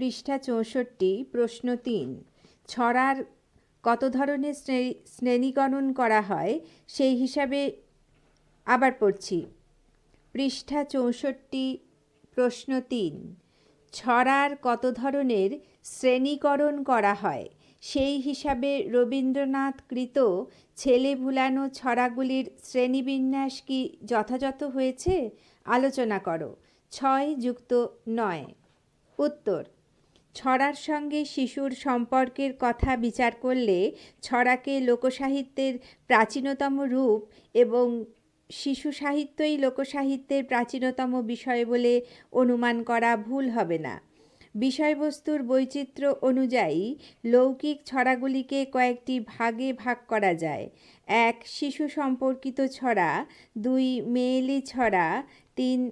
পৃষ্ঠা চৌষট্টি, প্রশ্ন তিন। ছড়ার কত ধরনের শ্রেণীকরণ করা হয় সেই হিসাবে আবার পড়ছি। পৃষ্ঠা চৌষট্টি, প্রশ্ন তিন। ছড়ার কত ধরনের শ্রেণীকরণ করা হয় সেই হিসাবে রবীন্দ্রনাথ কৃত ছেলে ভুলানো ছড়াগুলির শ্রেণীবিন্যাস কি যথাযথ হয়েছে? আলোচনা করো। ছয় যুক্ত নয়। উত্তর। ছড়ার সঙ্গে শিশুর সম্পর্কের কথা বিচার করলে ছড়াকে লোকসাহিত্যের প্রাচীনতম রূপ এবং শিশু সাহিত্যই লোকসাহিত্যের প্রাচীনতম বিষয় বলে অনুমান করা ভুল হবে না। বিষয়বস্তুর বৈচিত্র্য অনুযায়ী লৌকিক ছড়াগুলিকে কয়েকটি ভাগে ভাগ করা যায়। এক, শিশু সম্পর্কিত ছড়া, দুই, মেয়েলি ছড়া, তিন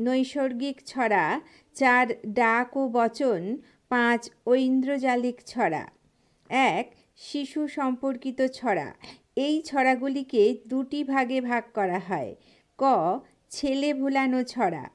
নৈসর্গিক ছড়া, চার ডাক ও বচন, পাঁচ ঐন্দ্রজালিক ছড়া। এক, শিশু সম্পর্কিত ছড়া। এই ছড়াগুলিকে দুটি ভাগে ভাগ করা হয়। ক, ছেলে ভুলানো ছড়া।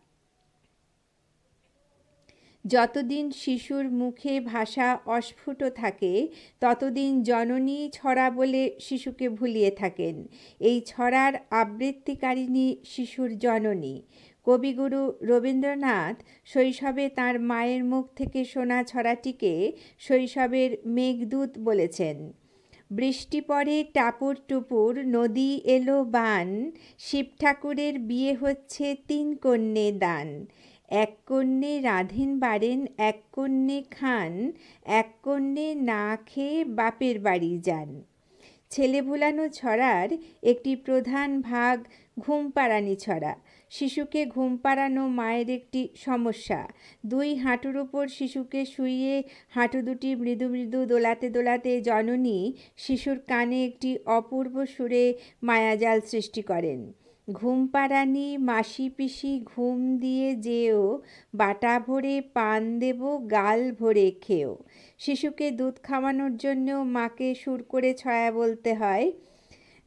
যতদিন শিশুর মুখে ভাষা অস্ফুট থাকে, ততদিন জননী ছড়া বলে শিশুকে ভুলিয়ে থাকেন। এই ছড়ার আবৃত্তিকারিণী শিশুর জননী। কবিগুরু রবীন্দ্রনাথ শৈশবে তার মায়ের মুখ থেকে শোনা ছড়াটিকে শৈশবের মেঘদূত বলেছেন। বৃষ্টি পড়ে টাপুর টুপুর, নদী এলো বান, শিব ঠাকুরের বিয়ে হচ্ছে তিন কন্যে দান। এক কন্যে রাধেন বাড়েন, এক কন্যে খান, এক কন্যে না খেয়ে বাপের বাড়ি যান। ছেলে ভুলানো ছড়ার একটি প্রধান ভাগ ঘুম পাড়ানি ছড়া। শিশুকে ঘুম পাড়ানো মায়ের একটি সমস্যা। দুই হাঁটুর ওপর শিশুকে শুইয়ে হাঁটু দুটি মৃদু মৃদু দোলাতে দোলাতে জননী শিশুর কানে একটি অপূর্ব সুরে মায়াজাল সৃষ্টি করেন। ঘুম পাড়ানি মাসি পিসি ঘুম দিয়ে যেও, বাটা ভরে পান দেব, গাল ভরে খেও। শিশুকে দুধ খাওয়ানোর জন্য মাকে সুর করে ছয়া বলতে হয়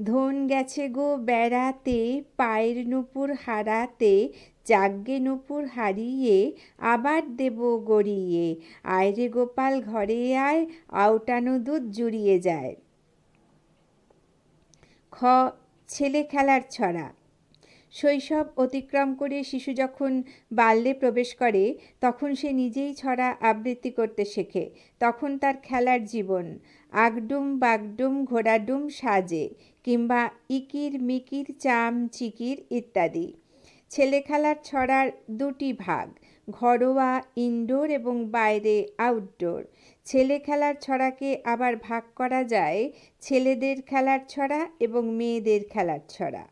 ধন গেছে গো বেড়াতে, পায়ের নুপুর হারাতে যাজ্ঞে নুপুর হারিয়ে, আবার দেব গড়িয়ে। আয়রে গোপাল, ঘরে আয়, আউটানো দুধ জুড়িয়ে যায়। খ, ছেলে খেলার ছড়া। শৈশব অতিক্রম করে শিশু যখন বাল্যে প্রবেশ করে, তখন সে নিজেই ছড়া আবৃত্তি করতে শেখে। তখন তার খেলার জীবন, আগডুম বাগডুম ঘোড়াডুম সাজে। কিংবা ইকির, মিকির, চাম, চিকির ইত্যাদি। ছেলে খেলার ছড়ার দুটি ভাগ, ঘরোয়া, ইনডোর এবং বাইরে আউটডোর। ছেলে খেলার ছড়াকে আবার ভাগ করা যায় ছেলেদের খেলার ছড়া এবং মেয়েদের খেলার ছড়া।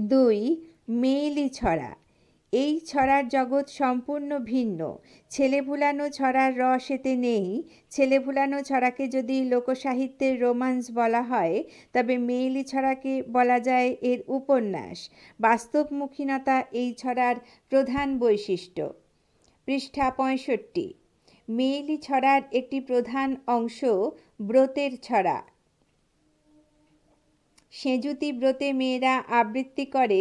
দুই মেয়েলি ছড়া। এই ছড়ার জগৎ সম্পূর্ণ ভিন্ন। ছেলে ভুলানো ছড়ার রস এতে নেই। ছেলে ভুলানো ছড়াকে যদি লোকসাহিত্যের রোমান্স বলা হয়, তবে মেয়েলি ছড়াকে বলা যায় এর উপন্যাস। বাস্তবমুখীনতা এই ছড়ার প্রধান বৈশিষ্ট্য। পৃষ্ঠা পঁয়ষট্টি। মেয়েলি ছড়ার একটি প্রধান অংশ ব্রতের ছড়া। সেঁজুতি ব্রতে মেয়েরা আবৃত্তি করে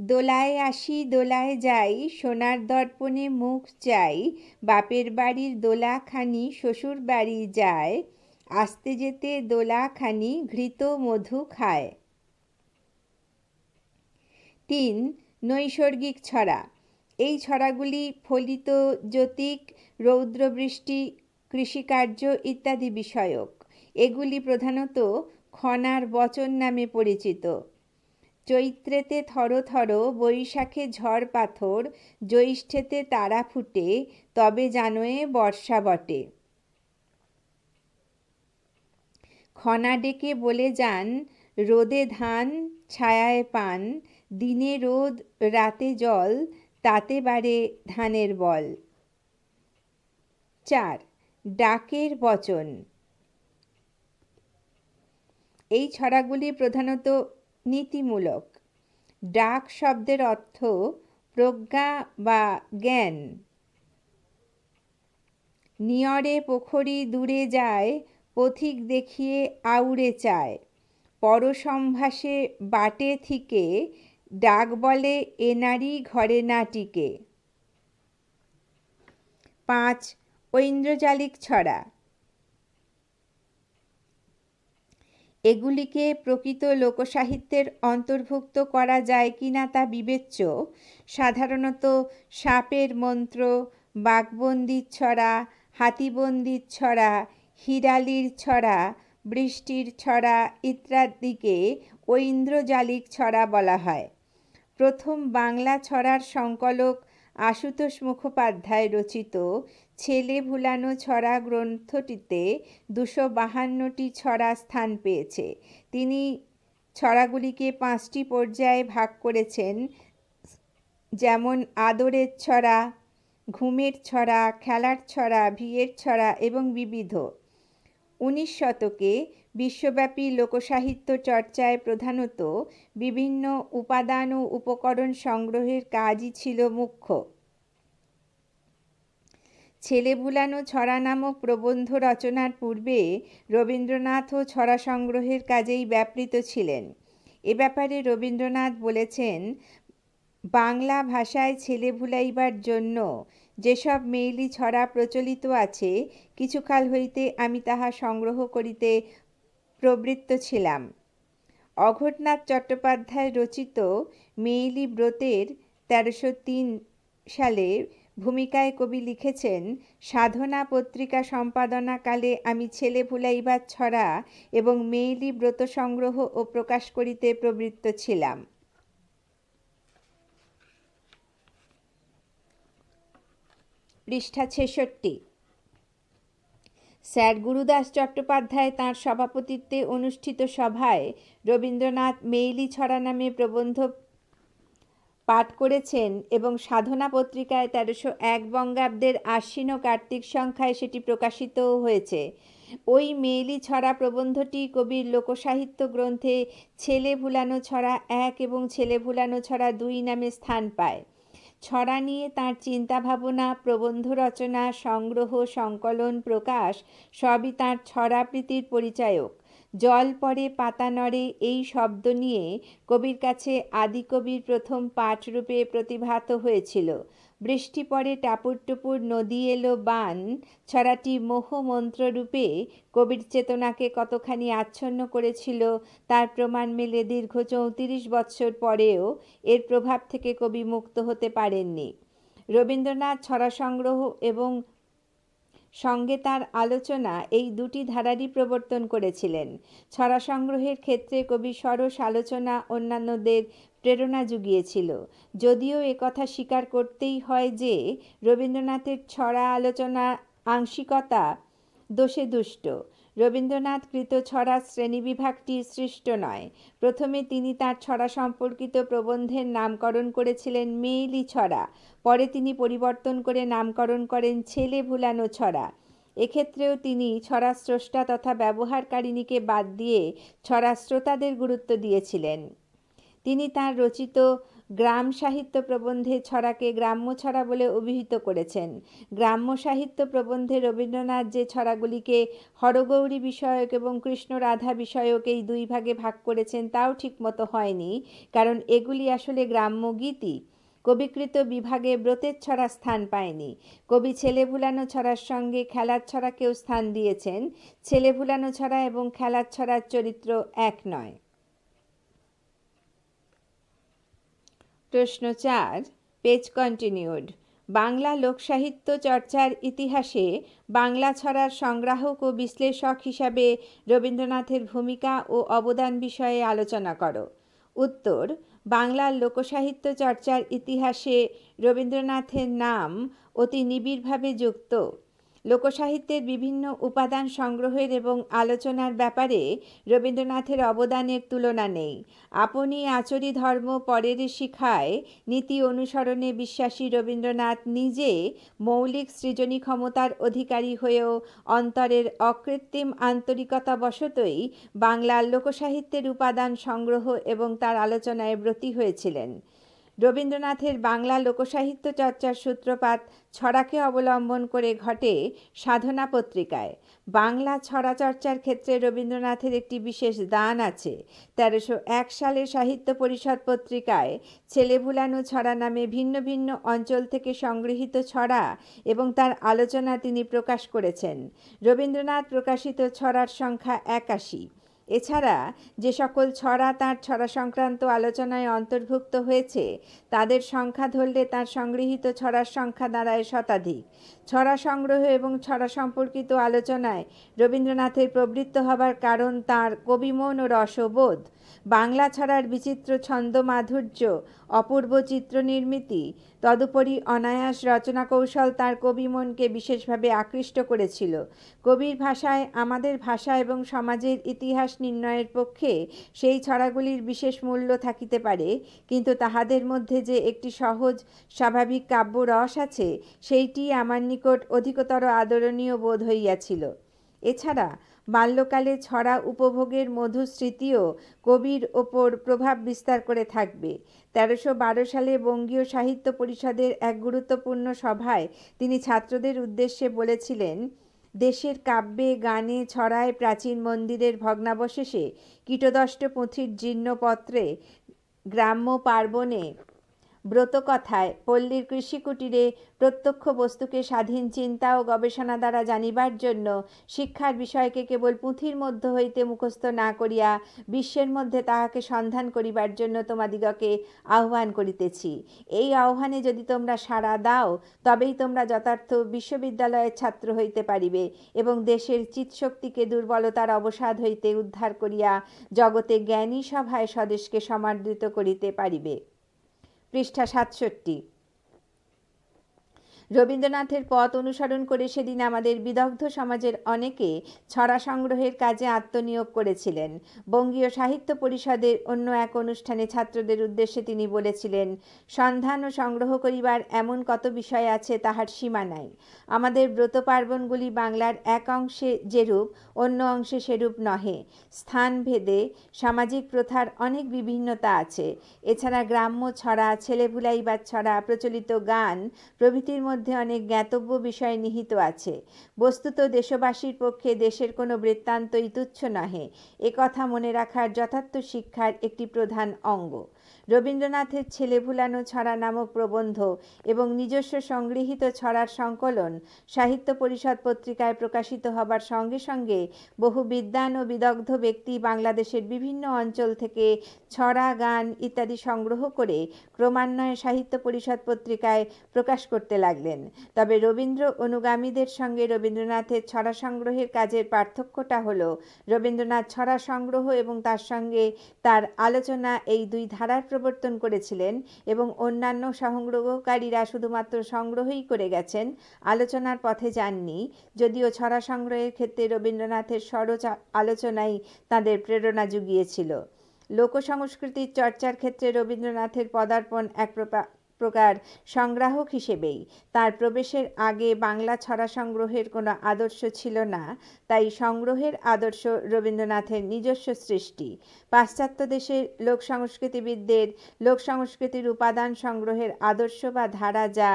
দোলায় আসি, দোলায় যাই, সোনার দর্পণে মুখ চাই, বাপের বাড়ির দোলাখানি শ্বশুর বাড়ি যায়, আসতে যেতে দোলাখানি ঘৃত মধু খায়। তিন, নৈসর্গিক ছড়া। এই ছড়াগুলি ফলিত, জ্যোতিক, রৌদ্রবৃষ্টি, কৃষিকার্য ইত্যাদি বিষয়ক। এগুলি প্রধানত খনার বচন নামে পরিচিত। চৈত্রেতে থর থর, বৈশাখে ঝড় পাথর, জ্যৈষ্ঠেতে তারা ফুটে, তবে জানোয়ে বর্ষা বটে। খনা ডেকে বলে যান, রোদে ধান ছায়ায় পান, দিনে রোদ, রাতে জল, তাতে বাড়ে ধানের বল। চার, ডাকের বচন। এই ছড়াগুলি প্রধানত নীতিমূলক। ডাক শব্দের অর্থ প্রজ্ঞা বা জ্ঞান। নিয়রে পোখরি দূরে যায়, পথিক দেখিয়ে আউড়ে চায়। পরসম্ভাসে বাটে থেকে, ডাক বলে এ নারী ঘরে না টিকে। পাঁচ, ঐন্দ্রজালিক ছড়া। এগুলিকে প্রকৃত লোকসাহিত্যের অন্তর্ভুক্ত করা যায় কি না তা বিবেচ্য। সাধারণত সাপের মন্ত্র বাঘবন্দির ছড়া হাতিবন্দির ছড়া, হিরালির ছড়া, বৃষ্টির ছড়া ইত্যাদিকে ঐন্দ্রজালিক ছড়া বলা হয়। প্রথম বাংলা ছড়ার সংকলক আশুতোষ মুখোপাধ্যায় রচিত ছেলে ভুলানো ছড়া গ্রন্থটিতে দুশো বাহান্নটি ছড়া স্থান পেয়েছে। তিনি ছড়াগুলিকে পাঁচটি পর্যায়ে ভাগ করেছেন। যেমন, আদরের ছড়া, ঘুমের ছড়া, খেলার ছড়া ভিয়ের ছড়া এবং বিবিধ। উনিশ শতকে বিশ্বব্যাপী লোকসাহিত্য চর্চায় প্রধানত বিভিন্ন উপাদান ও উপকরণ সংগ্রহের কাজই ছিল মুখ্য। ছেলে ভুলানো ছড়া নামক প্রবন্ধ রচনার পূর্বে রবীন্দ্রনাথও ছড়া সংগ্রহের কাজেই ব্যাপৃত ছিলেন। এ ব্যাপারে রবীন্দ্রনাথ বলেছেন, বাংলা ভাষায় ছেলে ভুলাইবার জন্য যেসব মেইলি ছড়া প্রচলিত আছে, কিছুকাল হইতে আমি তাহা সংগ্রহ করিতে প্রবৃত্ত ছিলাম। অঘটনাথ চট্টোপাধ্যায় রচিত মেইলি ব্রতের তেরোশো তিন সালে ভূমিকায় কবি লিখেছেন, সাধনা পত্রিকা সম্পাদনাকালে আমি ছেলে ভুলাইবার ছড়া এবং মেইলি ব্রত সংগ্রহ ও প্রকাশ করিতে প্রবৃত্ত ছিলাম। পৃষ্ঠা ছেষট্টি। স্যার গুরুদাস চট্টোপাধ্যায় তাঁর সভাপতিত্বে অনুষ্ঠিত সভায় রবীন্দ্রনাথ মেইলি ছড়া নামে প্রবন্ধ পাঠ করেছেন এবং সাধনা পত্রিকায় তেরোশো এক বঙ্গাব্দের আশ্বিন ও কার্তিক সংখ্যায় সেটি প্রকাশিতও হয়েছে। ওই মেইলি ছড়া প্রবন্ধটি কবির লোকসাহিত্য গ্রন্থে ছেলে ভুলানো ছড়া এক এবং ছেলে ভুলানো ছড়া দুই নামে স্থান পায়। ছড়া নিয়ে তাঁর চিন্তাভাবনা, প্রবন্ধ রচনা, সংগ্রহ, সংকলন, প্রকাশ, সবই তাঁর ছড়াপ্রীতির পরিচায়ক। জল পরে পাতা নড়ে এই শব্দ নিয়ে কবির কাছে আদিকবির প্রথম পাঠরূপে প্রতিভাত হয়েছিল। বৃষ্টি পড়ে টাপুর টুপুর নদী এলো বান। ছড়াটি মোহ মন্ত্ররূপে কবির চেতনাকে কতখানি আচ্ছন্ন করেছিল তার প্রমাণ মেলে দীর্ঘ চৌত্রিশ বৎসর পরেও এর প্রভাব থেকে কবি মুক্ত হতে পারেননি। রবীন্দ্রনাথ ছড়া সংগ্রহ এবং সঙ্গে তার আলোচনা এই দুটি ধারারই প্রবর্তন করেছিলেন। ছড়া সংগ্রহের ক্ষেত্রে কবি সরস আলোচনা অন্যান্যদের প্রেরণা জুগিয়েছিল। যদিও কথা স্বীকার করতেই হয় যে, রবীন্দ্রনাথের ছড়া আলোচনা আংশিকতা দোষে দুষ্ট। রবীন্দ্রনাথ কৃত ছড়া শ্রেণীবিভাগটি সৃষ্ট নয়। প্রথমে তিনি তার ছড়া সম্পর্কিত প্রবন্ধের নামকরণ করেছিলেন মেইলি ছড়া। পরে তিনি পরিবর্তন করে নামকরণ করেন ছেলে ভুলানো ছড়া। এক্ষেত্রেও তিনি ছড়া স্রষ্টা তথা ব্যবহারকারিণীকে বাদ দিয়ে ছড়া শ্রোতাদের গুরুত্ব দিয়েছিলেন। তিনি তার রচিত গ্রাম সাহিত্য প্রবন্ধে ছড়াকে গ্রাম্য ছড়া বলে অভিহিত করেছেন। গ্রাম্য সাহিত্য প্রবন্ধে রবীন্দ্রনাথ যে ছড়াগুলিকে হরগৌরী বিষয়ক এবং কৃষ্ণ রাধা বিষয়ক এই দুই ভাগে ভাগ করেছেন তাও ঠিকমতো হয়নি, কারণ এগুলি আসলে গ্রাম্য গীতি। কবিকৃত বিভাগে ব্রতের ছড়া স্থান পায়নি। কবি ছেলে ভুলানো ছড়ার সঙ্গে খেলার ছড়াকেও স্থান দিয়েছেন। ছেলে ভুলানো ছড়া এবং খেলার ছড়ার চরিত্র এক নয়। প্রশ্ন চার পেজ কন্টিনিউড বাংলা লোকসাহিত্য চর্চার ইতিহাসে বাংলা ছড়ার সংগ্রাহক ও বিশ্লেষক হিসাবে রবীন্দ্রনাথের ভূমিকা ও অবদান বিষয়ে আলোচনা করো। উত্তর বাংলার লোকসাহিত্য চর্চার ইতিহাসে রবীন্দ্রনাথের নাম অতি নিবিড়ভাবে যুক্ত। লোকসাহিত্যের বিভিন্ন উপাদান সংগ্রহের এবং আলোচনার ব্যাপারে রবীন্দ্রনাথের অবদানের তুলনা নেই। আপনি আচরি ধর্ম পরের শিখায় নীতি অনুসরণে বিশ্বাসী রবীন্দ্রনাথ নিজে মৌলিক সৃজনী ক্ষমতার অধিকারী হয়েও অন্তরের অকৃত্রিম আন্তরিকতা বশতই বাংলার লোকসাহিত্যের উপাদান সংগ্রহ এবং তার আলোচনায় ব্রতী হয়েছিলেন। রবীন্দ্রনাথের বাংলা লোকসাহিত্য চর্চার সূত্রপাত ছড়াকে অবলম্বন করে ঘটে সাধনা পত্রিকায়। বাংলা ছড়া চর্চার ক্ষেত্রে রবীন্দ্রনাথের একটি বিশেষ দান আছে। তেরোশো এক সালে সাহিত্য পরিষদ পত্রিকায় ছেলে ভুলানো ছড়া নামে ভিন্ন ভিন্ন অঞ্চল থেকে সংগৃহীত ছড়া এবং তার আলোচনা তিনি প্রকাশ করেছেন। রবীন্দ্রনাথ প্রকাশিত ছড়ার সংখ্যা একাশি। এছাড়া যে সকল ছড়া তাঁর ছড়া সংক্রান্ত আলোচনায় অন্তর্ভুক্ত হয়েছে, তাদের সংখ্যা ধরলে তার সংগৃহীত ছড়ার সংখ্যা দাঁড়ায় শতাধিক। ছড়া সংগ্রহ এবং ছড়া সম্পর্কিত আলোচনায় রবীন্দ্রনাথের প্রবৃত্ত হবার কারণ তার কবিমন ও রসবোধ। বাংলা ছড়ার বিচিত্র ছন্দ মাধুর্য, অপূর্ব চিত্রনির্মিতি, তদুপরি অনায়াস রচনা কৌশল তার কবিমনকে বিশেষভাবে আকৃষ্ট করেছিল। কবির ভাষায় আমাদের ভাষা এবং সমাজের ইতিহাস নির্ণয়ের পক্ষে সেই ছড়াগুলির বিশেষ মূল্য থাকিতে পারে, কিন্তু তাহাদের মধ্যে যে একটি সহজ, স্বাভাবিক কাব্য রস আছে সেইটি আমার নিকট অধিকতর আদরণীয় বোধ হইয়াছিল। এছাড়া বাল্যকালে ছড়া উপভোগের মধুর স্মৃতিও কবির ওপর প্রভাব বিস্তার করে থাকবে। তেরোশো বারো সালে বঙ্গীয় সাহিত্য পরিষদের এক গুরুত্বপূর্ণ সভায় তিনি ছাত্রদের উদ্দেশ্যে বলেছিলেন, দেশের কাব্যে, গানে, ছড়ায় প্রাচীন মন্দিরের ভগ্নাবশেষে কীটদষ্ট পুঁথির জীর্ণপত্রে গ্রাম্য পার্বণে ব্রতকথায় পল্লীর কৃষিকুটিরে প্রত্যক্ষ বস্তুকে স্বাধীন চিন্তা ও গবেষণা দ্বারা জানিবার জন্য শিক্ষার বিষয়কে কেবল পুঁথির মধ্য হইতে মুখস্থ না করিয়া বিশ্বের মধ্যে তাহাকে সন্ধান করিবার জন্য তোমাদিগকে আহ্বান করিতেছি। এই আহ্বানে যদি তোমরা সাড়া দাও, তবেই তোমরা যথার্থ বিশ্ববিদ্যালয়ের ছাত্র হইতে পারিবে এবং দেশের চিৎশক্তিকে দুর্বলতার অবসাদ হইতে উদ্ধার করিয়া জগতে জ্ঞানী সভায় স্বদেশকে সমাদৃত করিতে পারিবে। পৃষ্ঠা সাতষট্টি। রবীন্দ্রনাথের পথ অনুসরণ করে সেদিন আমাদের বিদগ্ধ সমাজের অনেকে ছড়া সংগ্রহের কাজে আত্মনিয়োগ করেছিলেন। বঙ্গীয় সাহিত্য পরিষদের অন্য এক অনুষ্ঠানে ছাত্রদের উদ্দেশ্যে তিনি বলেছিলেন, সন্ধান ও সংগ্রহ করিবার এমন কত বিষয় আছে তাহার সীমা নাই। আমাদের ব্রত পার্বণগুলি বাংলার এক অংশে যেরূপ, অন্য অংশে সেরূপ নহে। স্থান ভেদে সামাজিক প্রথার অনেক বিভিন্নতা আছে। এছাড়া গ্রাম্য ছড়া ছেলেভুলাইবার ছড়া, প্রচলিত গান প্রভৃতির মধ্যে মধ্যে অনেক জ্ঞাতব্য বিষয় নিহিত আছে। বস্তুত দেশবাসীর পক্ষে দেশের কোনো বৃত্তান্তই তুচ্ছ নহে। কথা মনে রাখার যথার্থ শিক্ষার একটি প্রধান অঙ্গ। রবীন্দ্রনাথের ছেলে ভুলানো ছড়া নামক প্রবন্ধ এবং নিজস্ব সংগৃহীত ছড়ার সংকলন সাহিত্য পরিষদ পত্রিকায় প্রকাশিত হবার সঙ্গে সঙ্গে বহু বিদ্বান ও বিদগ্ধ ব্যক্তি বাংলাদেশের বিভিন্ন অঞ্চল থেকে ছড়া, গান ইত্যাদি সংগ্রহ করে ক্রমান্বয়ে সাহিত্য পরিষদ পত্রিকায় প্রকাশ করতে লাগলেন। তবে রবীন্দ্র অনুগামীদের সঙ্গে রবীন্দ্রনাথের ছড়া সংগ্রহের কাজের পার্থক্যটা হলো, রবীন্দ্রনাথ ছড়া সংগ্রহ এবং তার সঙ্গে তার আলোচনা এই দুই ধারার প্রবর্তন করেছিলেন এবং অন্যান্য সংগ্রহকারীরা শুধুমাত্র সংগ্রহই করে গেছেন, আলোচনার পথে যাননি। যদিও ছড়া সংগ্রহের ক্ষেত্রে রবীন্দ্রনাথের সরচ আলোচনাই তাদের প্রেরণা জুগিয়েছিল। লোকসংস্কৃতির চর্চার ক্ষেত্রে রবীন্দ্রনাথের পদার্পণ এক প্রকার সংগ্রাহক হিসেবেই। তার প্রবেশের আগে বাংলা ছড়া সংগ্রহের কোনো আদর্শ ছিল না, তাই সংগ্রহের আদর্শ রবীন্দ্রনাথের নিজস্ব সৃষ্টি। পাশ্চাত্য দেশের লোক সংস্কৃতিবিদদের লোক সংস্কৃতির উপাদান সংগ্রহের আদর্শ বা ধারা যা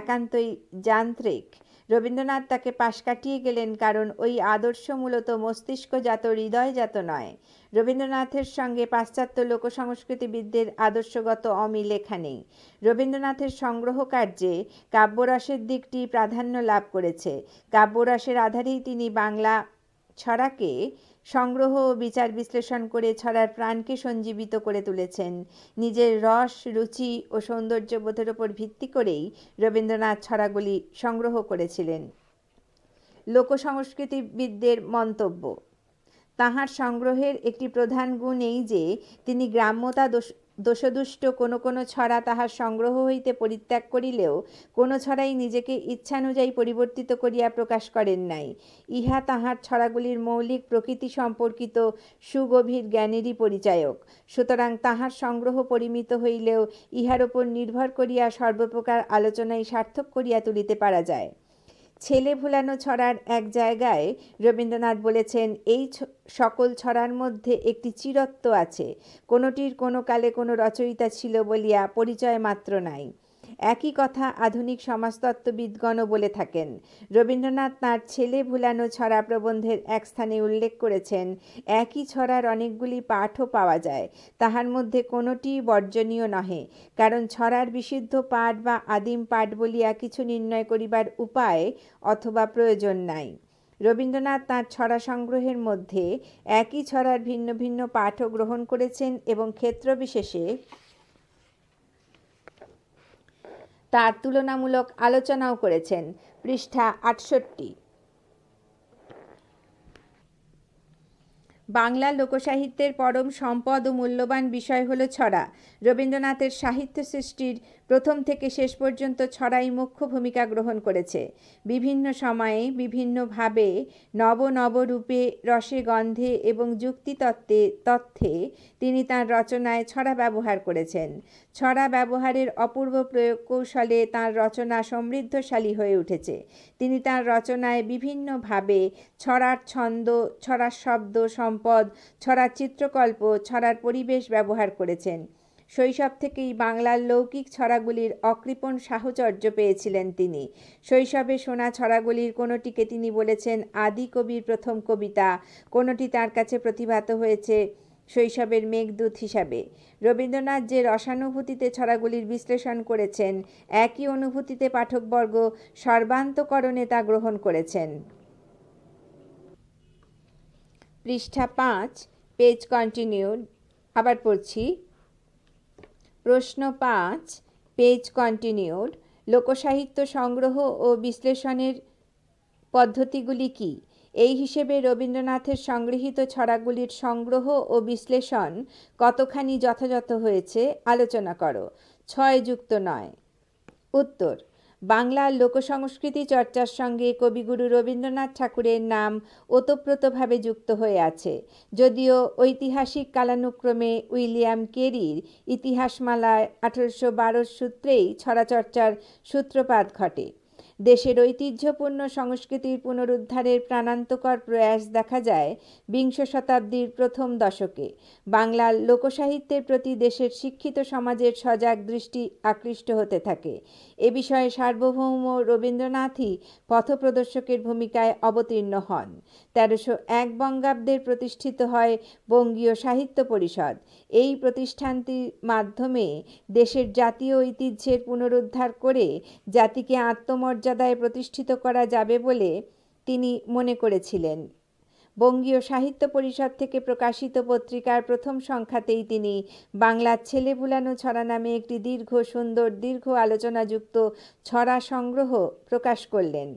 একান্তই যান্ত্রিক। রবীন্দ্রনাথ তাকে পাশ কাটিয়ে গেলেন কারণ ওই আদর্শ মূলত মস্তিষ্কজাত, হৃদয়জাত নয়। রবীন্দ্রনাথের সঙ্গে পাশ্চাত্য লোকসংস্কৃতিবিদদের আদর্শগত অমিল এখানেই রবীন্দ্রনাথের সংগ্রহ কার্যে কাব্যরসের দিকটি প্রাধান্য লাভ করেছে। কাব্যরসের আধারেই তিনি বাংলা ছড়াকে সংগ্রহ ও বিচার বিশ্লেষণ করে ছড়ার প্রাণকে সঞ্জীবিত করে তুলেছেন। নিজের রস, রুচি ও সৌন্দর্যবোধের ওপর ভিত্তি করেই রবীন্দ্রনাথ ছড়াগুলি সংগ্রহ করেছিলেন। লোকসংস্কৃতিবিদদের মন্তব্য, তাহার সংগ্রহের একটি প্রধান গুণ এই যে, তিনি গ্রাম্যতা দোষদুষ্ট কোনো কোনো ছড়া তাহার সংগ্রহ হইতে পরিত্যাগ করিলেও কোনো ছড়াই নিজেকে ইচ্ছানুযায়ী পরিবর্তিত করিয়া প্রকাশ করেন নাই। ইহা তাহার ছড়াগুলির মৌলিক প্রকৃতি সম্পর্কিত সুগভীর জ্ঞানেরই পরিচায়ক। সুতরাং তাহার সংগ্রহ পরিমিত হইলেও ইহার উপর নির্ভর করিয়া সর্বপ্রকার আলোচনায় সার্থক করিয়া তুলিতে পারা যায়। ছেলে ভুলানো ছড়ার এক জায়গায় রবীন্দ্রনাথ বলেছেন, এই সকল ছড়ার মধ্যে একটি চিরত্ব আছে। কোনোটির কোনো কালে কোনো রচয়িতা ছিল বলিয়া পরিচয় মাত্র নাই। একই কথা আধুনিক সমাজতত্ত্ববিদগণও বলে থাকেন। রবীন্দ্রনাথ তাঁর ছেলে ভুলানো ছড়া প্রবন্ধের এক স্থানে উল্লেখ করেছেন, একই ছড়ার অনেকগুলি পাঠও পাওয়া যায়, তাহার মধ্যে কোনোটি বর্জনীয় নহে। কারণ ছড়ার বিশুদ্ধ পাঠ বা আদিম পাঠ বলিয়া কিছু নির্ণয় করিবার উপায় অথবা প্রয়োজন নাই। রবীন্দ্রনাথ তাঁর ছড়া সংগ্রহের মধ্যে একই ছড়ার ভিন্ন ভিন্ন পাঠও গ্রহণ করেছেন এবং ক্ষেত্র বিশেষে তার তুলনামূলক আলোচনাও করেছেন, পৃষ্ঠা আটষট্টি। বাংলা লোকসাহিত্যের পরম সম্পদ ও মূল্যবান বিষয় হলো ছড়া। রবীন্দ্রনাথের সাহিত্য সৃষ্টির প্রথম থেকে শেষ পর্যন্ত ছড়াই মুখ্য ভূমিকা গ্রহণ করেছে। বিভিন্ন সময়ে বিভিন্নভাবে নব নব রূপে রসে গন্ধে এবং যুক্তিতত্ত্বে তথ্যে তিনি তাঁর রচনায় ছড়া ব্যবহার করেছেন। ছড়া ব্যবহারের অপূর্ব প্রয়োগ কৌশলে তাঁর রচনা সমৃদ্ধশালী হয়ে উঠেছে। তিনি তাঁর রচনায় বিভিন্নভাবে ছড়ার ছন্দ, ছড়ার শব্দ, সম্পদ, ছড়ার চিত্রকল্প, ছড়ার পরিবেশ ব্যবহার করেছেন। শৈশব থেকেই বাংলার লৌকিক ছড়াগুলির অকৃপণ সাহচর্য পেয়েছিলেন তিনি। শৈশবে শোনা ছড়াগুলির কোনোটিকে তিনি বলেছেন আদি কবির প্রথম কবিতা, কোনোটি তার কাছে প্রতিভাত হয়েছে শৈশবের মেঘদূত হিসাবে। রবীন্দ্রনাথ যে রসানুভূতিতে ছড়াগুলির বিশ্লেষণ করেছেন, একই অনুভূতিতে পাঠকবর্গ সর্বান্তকরণে তা গ্রহণ করেছেন। পৃষ্ঠা পাঁচ, পেজ কন্টিনিউড আবার পড়ছি। প্রশ্ন পাঁচ পেজ কন্টিনিউড লোকসাহিত্য সংগ্রহ ও বিশ্লেষণের পদ্ধতিগুলি কী? এই হিসেবে রবীন্দ্রনাথের সংগৃহীত ছড়াগুলির সংগ্রহ ও বিশ্লেষণ কতখানি যথাযথ হয়েছে আলোচনা করো। ছয় যুক্ত নয়। উত্তর বাংলার লোকসংস্কৃতি চর্চার সঙ্গে কবিগুরু রবীন্দ্রনাথ ঠাকুরের নাম ওতপ্রোতভাবে যুক্ত হয়ে আছে। যদিও ঐতিহাসিক কালানুক্রমে উইলিয়াম কেরির ইতিহাসমালায় আঠারোশো বারোর সূত্রেই ছড়াচর্চার সূত্রপাত ঘটে। দেশের ঐতিহ্যপূর্ণ সংস্কৃতির পুনরুদ্ধারের প্রাণান্তকর প্রয়াস দেখা যায় বিংশ শতাব্দীর প্রথম দশকে। বাংলার লোকসাহিত্যের প্রতি দেশের শিক্ষিত সমাজের সজাগ দৃষ্টি আকৃষ্ট হতে থাকে। এ বিষয়ে সার্বভৌম রবীন্দ্রনাথই পথপ্রদর্শকের ভূমিকায় অবতীর্ণ হন। তেরোশো এক বঙ্গাব্দের প্রতিষ্ঠিত হয় বঙ্গীয় সাহিত্য পরিষদ। এই প্রতিষ্ঠানটির মাধ্যমে দেশের জাতীয় ঐতিহ্যের পুনরুদ্ধার করে জাতিকে আত্মমর্যাদায় প্রতিষ্ঠিত করা যাবে বলে তিনি মনে করেছিলেন। বঙ্গীয় সাহিত্য পরিষদ থেকে প্রকাশিত পত্রিকার প্রথম সংখ্যাতেই তিনি বাংলার ছেলে বুলানো ছড়া নামে একটি দীর্ঘ, সুন্দর, দীর্ঘ আলোচনাযুক্ত ছড়া সংগ্রহ প্রকাশ করলেন।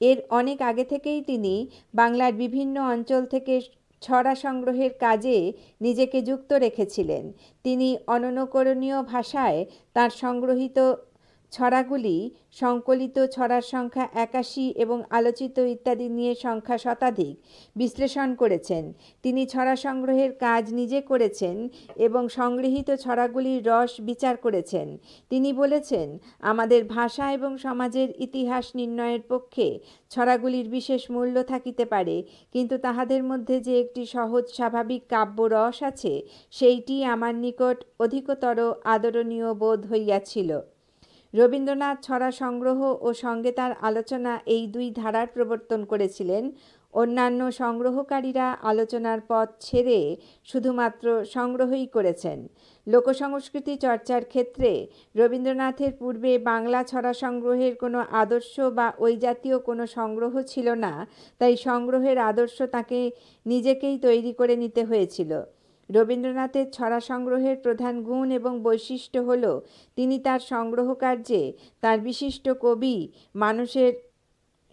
এর অনেক আগে থেকেই তিনি বাংলার বিভিন্ন অঞ্চল থেকে ছড়া সংগ্রহের কাজে নিজেকে যুক্ত রেখেছিলেন। তিনি অননুকরণীয় ভাষায় তার সংগ্রহীত ছড়াগুলি সংকলিত ছড়ার সংখ্যা একাশি এবং আলোচিত ইত্যাদি নিয়ে সংখ্যা শতাধিক বিশ্লেষণ করেছেন। তিনি ছড়া সংগ্রহের কাজ নিজে করেছেন এবং সংগৃহীত ছড়াগুলির রস বিচার করেছেন। তিনি বলেছেন, আমাদের ভাষা এবং সমাজের ইতিহাস নির্ণয়ের পক্ষে ছড়াগুলির বিশেষ মূল্য থাকিতে পারে, কিন্তু তাহাদের মধ্যে যে একটি সহজ স্বাভাবিক কাব্য রস আছে, সেইটি আমার নিকট অধিকতর আদরণীয় বোধ হইয়াছিল। রবীন্দ্রনাথ ছড়া সংগ্রহ ও সঙ্গে তার আলোচনা এই দুই ধারার প্রবর্তন করেছিলেন। অন্যান্য সংগ্রহকারীরা আলোচনার পথ ছেড়ে শুধুমাত্র সংগ্রহই করেছেন। লোকসংস্কৃতি চর্চার ক্ষেত্রে রবীন্দ্রনাথের পূর্বে বাংলা ছড়া সংগ্রহের কোনো আদর্শ বা ওই জাতীয় কোনো সংগ্রহ ছিল না, তাই সংগ্রহের আদর্শ তাকে নিজেকেই তৈরি করে নিতে হয়েছিল। রবীন্দ্রনাথের ছড়া সংগ্রহের প্রধান গুণ এবং বৈশিষ্ট্য হল, তিনি তার সংগ্রহ কার্যে তার বিশিষ্ট কবি মানুষের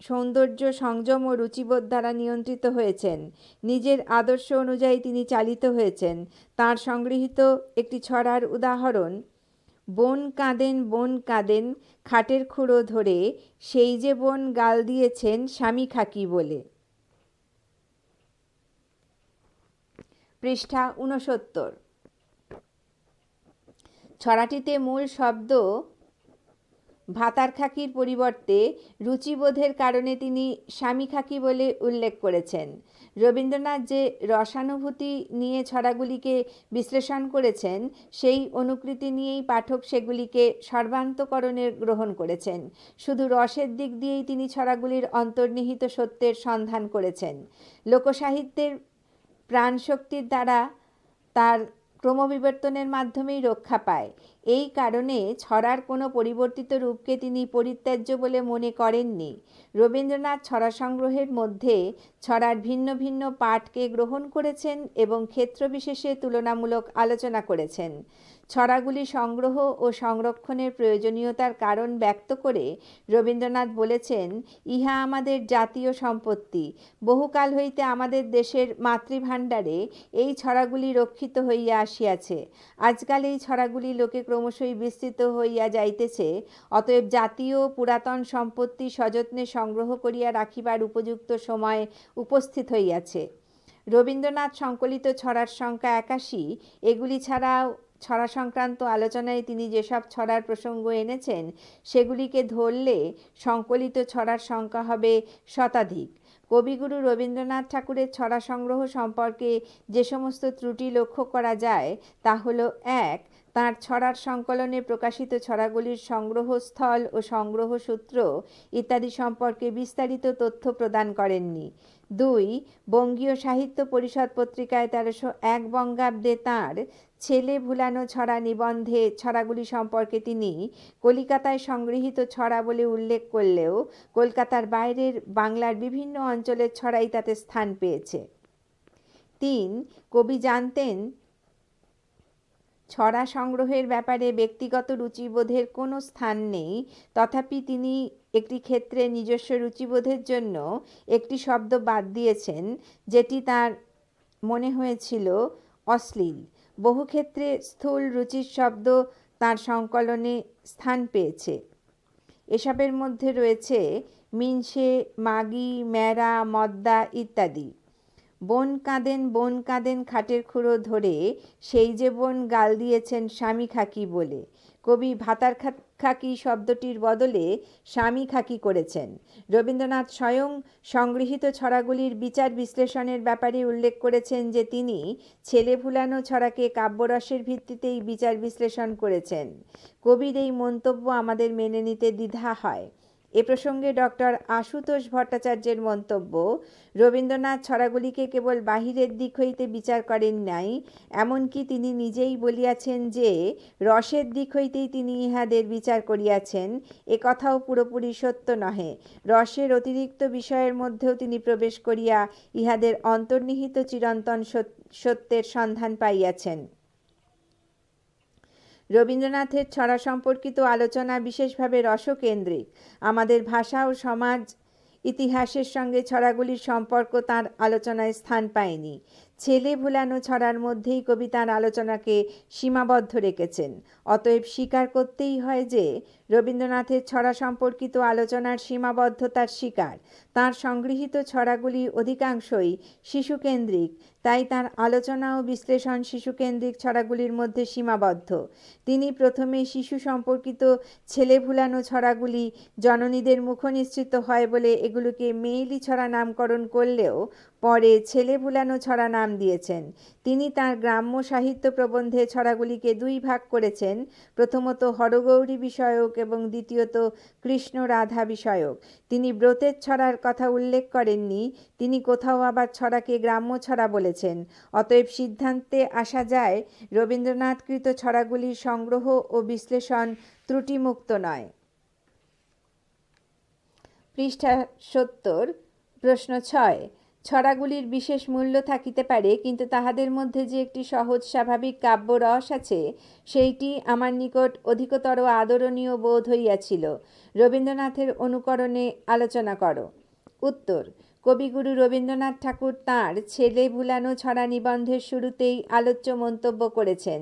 সৌন্দর্য, সংযম ও রুচিবোধ দ্বারা নিয়ন্ত্রিত হয়েছেন। নিজের আদর্শ অনুযায়ী তিনি চালিত হয়েছেন। তার সংগৃহীত একটি ছড়ার উদাহরণ, বন কাঁদেন বন কাঁদেন, খাটের খুঁড়ো ধরে, সেই যে বন গাল দিয়েছেন স্বামী খাকি বলে। পৃষ্ঠা উনসত্তর ছড়াটিতে মূল শব্দ ভাতার খাকির পরিবর্তে রুচিবোধের কারণে তিনি স্বামী খাকি বলে উল্লেখ করেছেন। রবীন্দ্রনাথ যে রসানুভূতি নিয়ে ছড়াগুলিকে বিশ্লেষণ করেছেন, সেই অনুকৃতি নিয়েই পাঠক সেগুলিকে সর্বান্তকরণে গ্রহণ করেছেন। শুধু রসের দিক দিয়েই তিনি ছড়াগুলির অন্তর্নিহিত সত্যের সন্ধান করেছেন। লোকসাহিত্যের প্রাণশক্তির দ্বারা তার ক্রমবিবর্তনের মাধ্যমেই রক্ষা পায়। এই কারণে ছড়ার কোনো পরিবর্তিত রূপকে তিনি পরিত্যাজ্য বলে মনে করেননি। রবীন্দ্রনাথ ছড়া সংগ্রহের মধ্যে ছড়ার ভিন্ন ভিন্ন পাঠকে গ্রহণ করেছেন এবং ক্ষেত্রবিশেষে তুলনামূলক আলোচনা করেছেন। ছড়াগুলি সংগ্রহ ও সংরক্ষণের প্রয়োজনীয়তার কারণ ব্যক্ত করে রবীন্দ্রনাথ বলেছেন, ইহা আমাদের জাতীয় সম্পত্তি। বহুকাল হইতে আমাদের দেশের মাতৃভাণ্ডারে এই ছড়াগুলি রক্ষিত হইয়া আসিয়াছে। আজকাল এই ছড়াগুলি লোকে ক্রমশই বিস্তৃত হইয়া যাইতেছে। অতএব জাতীয় পুরাতন সম্পত্তি সযত্নে সংগ্রহ করিয়া রাখিবার উপযুক্ত সময় উপস্থিত হইয়াছে। রবীন্দ্রনাথ সংকলিত ছড়ার সংখ্যা একাশি। এগুলি ছাড়াও ছড়া সংক্রান্ত আলোচনায় তিনি যেসব ছড়ার প্রসঙ্গ এনেছেন, সেগুলিকে ধরলে সংকলিত ছড়ার সংখ্যা হবে শতাধিক। কবিগুরু রবীন্দ্রনাথ ঠাকুরের ছড়া সংগ্রহ সম্পর্কে যে সমস্ত ত্রুটি লক্ষ্য করা যায়, তা হল এক, তাঁর ছড়ার সংকলনে প্রকাশিত ছড়াগুলির সংগ্রহস্থল ও সংগ্রহ সূত্র ইত্যাদি সম্পর্কে বিস্তারিত তথ্য প্রদান করেননি। দুই, বঙ্গীয় সাহিত্য পরিষদ পত্রিকায় তেরোশো এক বঙ্গাব্দে তাঁর ছেলে ভুলানো ছড়া নিবন্ধে, ছড়াগুলি সম্পর্কে তিনি কলিকাতায় সংগৃহীত ছড়া বলে উল্লেখ করলেও কলকাতার বাইরের বাংলার বিভিন্ন অঞ্চলের ছড়াই তাতে স্থান পেয়েছে। তিন, কবি জানতেন, ছড়া সংগ্রহের ব্যাপারে ব্যক্তিগত রুচিবোধের কোনো স্থান নেই। তথাপি তিনি একটি ক্ষেত্রে নিজস্ব রুচিবোধের জন্য একটি শব্দ বাদ দিয়েছেন, যেটি তার মনে হয়েছিল অশ্লীল। বহু ক্ষেত্রে স্থূল রুচির শব্দ তার সংকলনে স্থান পেয়েছে। এসবের মধ্যে রয়েছে মিনসে, মাগি, ম্যারা, মদ্দা ইত্যাদি। বন কাঁদেন বন কাঁদেন খাটের খুঁড়ো ধরে সেই যে বোন গাল দিয়েছেন স্বামী খাকি বলে। কবি ভাতার খাকি শব্দটির বদলে স্বামী খাকি করেছেন। রবীন্দ্রনাথ স্বয়ং সংগৃহীত ছড়াগুলির বিচার বিশ্লেষণের ব্যাপারে উল্লেখ করেছেন যে তিনি ছেলে ভুলানো ছড়াকে কাব্যরসের ভিত্তিতেই বিচার বিশ্লেষণ করেছেন। কবির এই মন্তব্য আমাদের মেনে নিতে দ্বিধা হয়। এ প্রসঙ্গে ডক্টর আশুতোষ ভট্টাচার্যের মন্তব্য, রবীন্দ্রনাথ ছড়াগুলিকে কেবল বাহিরের দিক হইতে বিচার করেন নাই, এমনকি তিনি নিজেই বলিয়াছেন যে, রসের দিক হইতেই তিনি ইহাদের বিচার করিয়াছেন, এ কথাও পুরোপুরি সত্য নহে। রসের অতিরিক্ত বিষয়ের মধ্যেও তিনি প্রবেশ করিয়া ইহাদের অন্তর্নিহিত চিরন্তন সত্যের সন্ধান পাইয়াছেন। রবীন্দ্রনাথের ছড়া সম্পর্কিত আলোচনা বিশেষভাবে রসকেন্দ্রিক। আমাদের ভাষা ও সমাজ ইতিহাসের সঙ্গে ছড়াগুলির সম্পর্ক তার আলোচনায় স্থান পায়নি। ছেলে ভুলানো ছড়ার মধ্যেই কবি তাঁর আলোচনাকে সীমাবদ্ধ রেখেছেন। অতএব স্বীকার করতেই হয় যে রবীন্দ্রনাথের ছড়া সম্পর্কিত আলোচনার সীমাবদ্ধতার শিকার। তার সংগৃহীত ছড়াগুলি অধিকাংশই শিশুকেন্দ্রিক, তাই তার আলোচনা ও বিশ্লেষণ শিশুকেন্দ্রিক ছড়াগুলির মধ্যে সীমাবদ্ধ। তিনি প্রথমে শিশু সম্পর্কিত ছেলে ভুলানো ছড়াগুলি জননীদের মুখনিসৃত হয় বলে এগুলোকে মেইলি ছড়া নামকরণ করলেও পরে ছেলে ভুলানো ছড়া নাম দিয়েছেন। তিনি তার গ্রাম্য সাহিত্য প্রবন্ধে ছড়াগুলিকে দুই ভাগ করেছেন। প্রথমত হরগৌরী বিষয়ক এবং দ্বিতীয়ত কৃষ্ণ রাধা বিষয়ক। তিনি ব্রতের ছড়ার কথা উল্লেখ করেননি, তিনি কোথাও আবার ছড়াকে গ্রাম্য ছড়া বলেছেন। অতএব সিদ্ধান্তে আসা যায়, রবীন্দ্রনাথকৃত ছড়াগুলির সংগ্রহ ও বিশ্লেষণ ত্রুটিমুক্ত নয়। পৃষ্ঠা সত্তর, প্রশ্ন ছয় ছড়াগুলির বিশেষ মূল্য থাকিতে পারে, কিন্তু তাহাদের মধ্যে যে একটি সহজ স্বাভাবিক কাব্য রস আছে, সেইটি আমার নিকট অধিকতর আদরণীয় বোধ হইয়াছিল। রবীন্দ্রনাথের অনুকরণে আলোচনা করো। উত্তর, কবিগুরু রবীন্দ্রনাথ ঠাকুর তাঁর ছেলে ভুলানো ছড়া নিবন্ধের শুরুতেই আলোচ্য মন্তব্য করেছেন।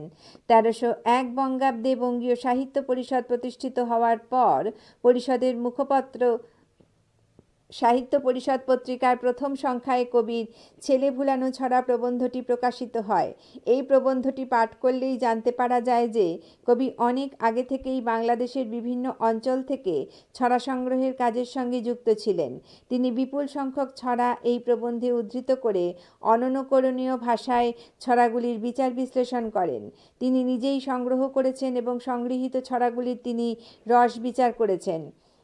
তেরোশো এক বঙ্গাব্দে বঙ্গীয় সাহিত্য পরিষদ প্রতিষ্ঠিত হওয়ার পর পরিষদের মুখপত্র সাহিত্য পরিষদ পত্রিকার প্রথম সংখ্যায় কবির ছেলে ভুলানো ছড়া প্রবন্ধটি প্রকাশিত হয়। এই প্রবন্ধটি পাঠ করলেই জানতে পারা যায় যে, কবি অনেক আগে থেকেই বাংলাদেশের বিভিন্ন অঞ্চল থেকে ছড়া সংগ্রহের কাজের সঙ্গে যুক্ত ছিলেন। তিনি বিপুল সংখ্যক ছড়া এই প্রবন্ধে উদ্ধৃত করে অননুকরণীয় ভাষায় ছড়াগুলির বিচার বিশ্লেষণ করেন। তিনি নিজেই সংগ্রহ করেছেন এবং সংগৃহীত ছড়াগুলির তিনি রস বিচার করেছেন।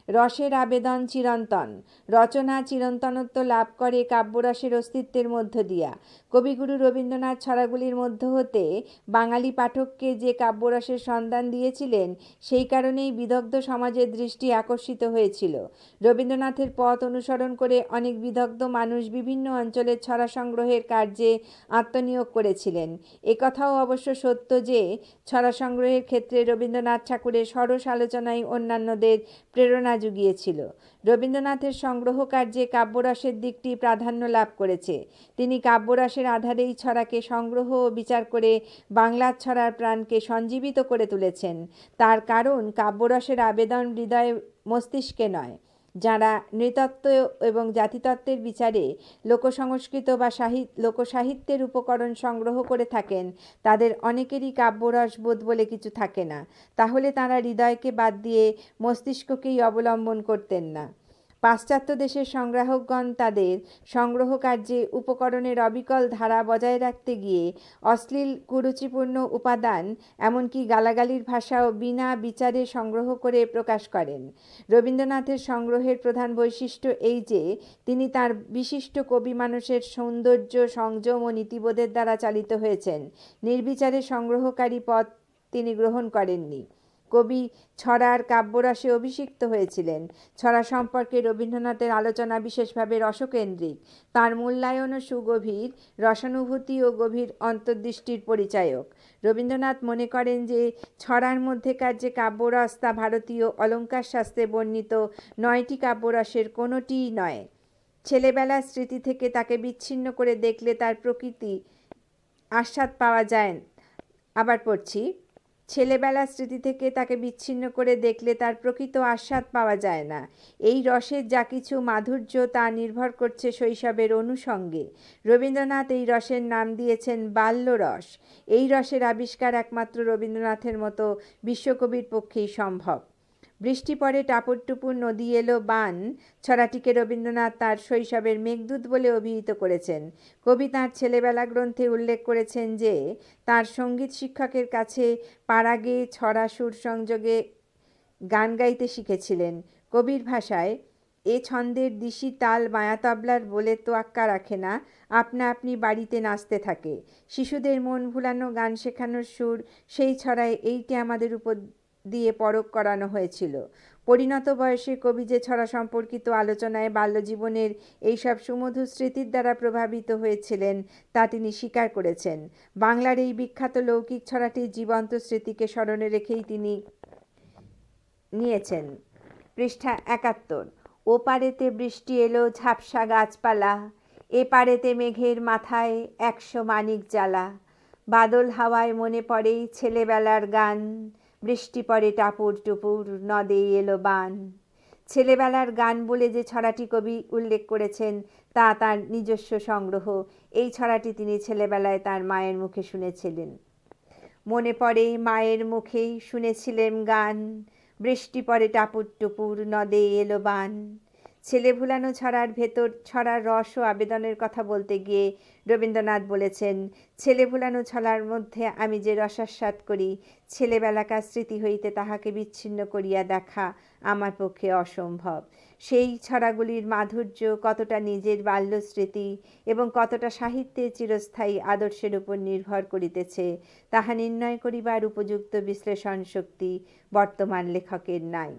রসের আবেদন চিরন্তন। রচনা চিরন্তনত্ব লাভ করে কাব্যরসের অস্তিত্বের মধ্য দিয়া। কবিগুরু রবীন্দ্রনাথ ছড়াগুলির মধ্য হতে বাঙালি পাঠককে যে কাব্যরসের সন্ধান দিয়েছিলেন, সেই কারণেই বিদগ্ধ সমাজের দৃষ্টি আকর্ষিত হয়েছিল। রবীন্দ্রনাথের পথ অনুসরণ করে অনেক বিদগ্ধ মানুষ বিভিন্ন অঞ্চলের ছড়া সংগ্রহের কার্যে আত্মনিয়োগ করেছিলেন। একথাও অবশ্য সত্য যে, ছড়া সংগ্রহের ক্ষেত্রে রবীন্দ্রনাথ ঠাকুরের সরস আলোচনায় অন্যান্যদের প্রেরণা জুগিয়েছিল রবীন্দ্রনাথের সংগ্রহ কার্যে কাব্যরসের দিকটি প্রাধান্য লাভ করেছে। তিনি কাব্যরসের আধারেই ছড়াকে সংগ্রহ ও বিচার করে বাংলার ছড়ার প্রাণকে সঞ্জীবিত করে তুলেছেন। তার কারণ কাব্যরসের আবেদন হৃদয়ে মস্তিষ্কে নয় যারা নৃতত্ত্ব এবং জাতিতত্ত্বের বিচারে লোকসংস্কৃত বা সাহিত্য লোকসাহিত্যের উপকরণ সংগ্রহ করে থাকেন, তাদের অনেকেরই কাব্যরস বোধ বলে কিছু থাকে না। তাহলে তারা হৃদয়কে বাদ দিয়ে মস্তিষ্ককেই অবলম্বন করতেন না। পাশ্চাত্য দেশের সংগ্রাহকগণ তাদের সংগ্রহ কার্যে উপকরণের অবিকল ধারা বজায় রাখতে গিয়ে অশ্লীল, কুরুচিপূর্ণ উপাদান, এমনকি গালাগালির ভাষাও বিনা বিচারে সংগ্রহ করে প্রকাশ করেন। রবীন্দ্রনাথের সংগ্রহের প্রধান বৈশিষ্ট্য এই যে, তিনি তার বিশিষ্ট কবি মানুষের সৌন্দর্য, সংযম ও নীতিবোধের দ্বারা চালিত হয়েছেন। নির্বিচারে সংগ্রহকারী পথ তিনি গ্রহণ করেননি। কবি ছড়ার কাব্যরসে অভিষিক্ত হয়েছিলেন। ছড়া সম্পর্কে রবীন্দ্রনাথের আলোচনা বিশেষভাবে রসকেন্দ্রিক। তার মূল্যায়নও সুগভীর, রসানুভূতি ও গভীর অন্তর্দৃষ্টির পরিচায়ক। রবীন্দ্রনাথ মনে করেন যে, ছড়ার মধ্যেকার যে কাব্যরস তা ভারতীয় অলঙ্কার শাস্ত্রে বর্ণিত, নয়টি কাব্যরসের কোনোটিই নয়। ছেলেবেলার স্মৃতি থেকে তাকে বিচ্ছিন্ন করে দেখলে তার প্রকৃতি আস্বাদ পাওয়া যায়। আবার পড়ছি। ছেলেবেলার স্মৃতি থেকে তাকে বিচ্ছিন্ন করে দেখলে তার প্রকৃত আস্বাদ পাওয়া যায় না। এই রসের যা কিছু মাধুর্য তা নির্ভর করছে শৈশবের অনুষঙ্গে রবীন্দ্রনাথ এই রসের নাম দিয়েছেন বাল্য রস। এই রসের আবিষ্কার একমাত্র রবীন্দ্রনাথের মতো বিশ্বকবির পক্ষেই সম্ভব। বৃষ্টি পরে টাপুর টুপুর নদী এলো বান। ছড়াটিকে রবীন্দ্রনাথ তার শৈশবের মেঘদূত বলে অভিহিত করেছেন। কবি তাঁর ছেলেবেলা গ্রন্থে উল্লেখ করেছেন যে, তার সংগীত শিক্ষকের কাছে পাড়াগে ছড়া সুর সংযোগে গান গাইতে শিখেছিলেন। কবির ভাষায়, এ ছন্দের দিশি তাল মায়াতবলার বলে তোয়াক্কা রাখে না, আপনা আপনি বাড়িতে নাচতে থাকে। শিশুদের মন ভুলানো গান শেখানোর সুর, সেই ছড়ায় এইটি আমাদের উপর দিয়ে পরক করানো হয়েছিল। পরিণত বয়সে কবি যে ছড়া সম্পর্কিত আলোচনায় বাল্যজীবনের এইসব সুমধুর স্মৃতির দ্বারা প্রভাবিত হয়েছিলেন, তা তিনি স্বীকার করেছেন। বাংলার এই বিখ্যাত লৌকিক ছড়াটির জীবন্ত স্মৃতিকে স্মরণে রেখেই তিনি নিয়েছেন। পৃষ্ঠা একাত্তর। ও পারেতে বৃষ্টি এলো ঝাপসা গাছপালা, এ পারেতে মেঘের মাথায় একশো মানিক জ্বালা। বাদল হাওয়ায় মনে পড়ে ছেলেবেলার গান বৃষ্টি পড়ে টাপুর টুপুর, নদে এলো বান। ছেলেবেলার গান বলে যে ছড়াটি কবি উল্লেখ করেছেন, তা তার নিজস্ব সংগ্রহ। এই ছড়াটি তিনি ছেলেবেলায় তার মায়ের মুখে শুনেছিলেন। মনে পড়ে মায়ের মুখেই শুনেছিলেন গান। বৃষ্টি পড়ে টাপুর টুপুর, নদে এলো বান। ছেলে ভুলানো ছড়ার ভেতর ছড়ার রস ও আবেদনের কথা বলতে গিয়ে রবীন্দ্রনাথ বলেছেন, ছেলে ভুলানো ছড়ার মধ্যে আমি যে রসাস্বাদ করি ছেলেবেলাকার স্মৃতি হইতে তাহাকে বিচ্ছিন্ন করিয়া দেখা আমার পক্ষে অসম্ভব। সেই ছড়াগুলির মাধুর্য কতটা নিজের বাল্য স্মৃতি এবং কতটা সাহিত্যের চিরস্থায়ী আদর্শের উপর নির্ভর করিতেছে, তাহা নির্ণয় করিবার উপযুক্ত বিশ্লেষণ শক্তি বর্তমান লেখকের নাই।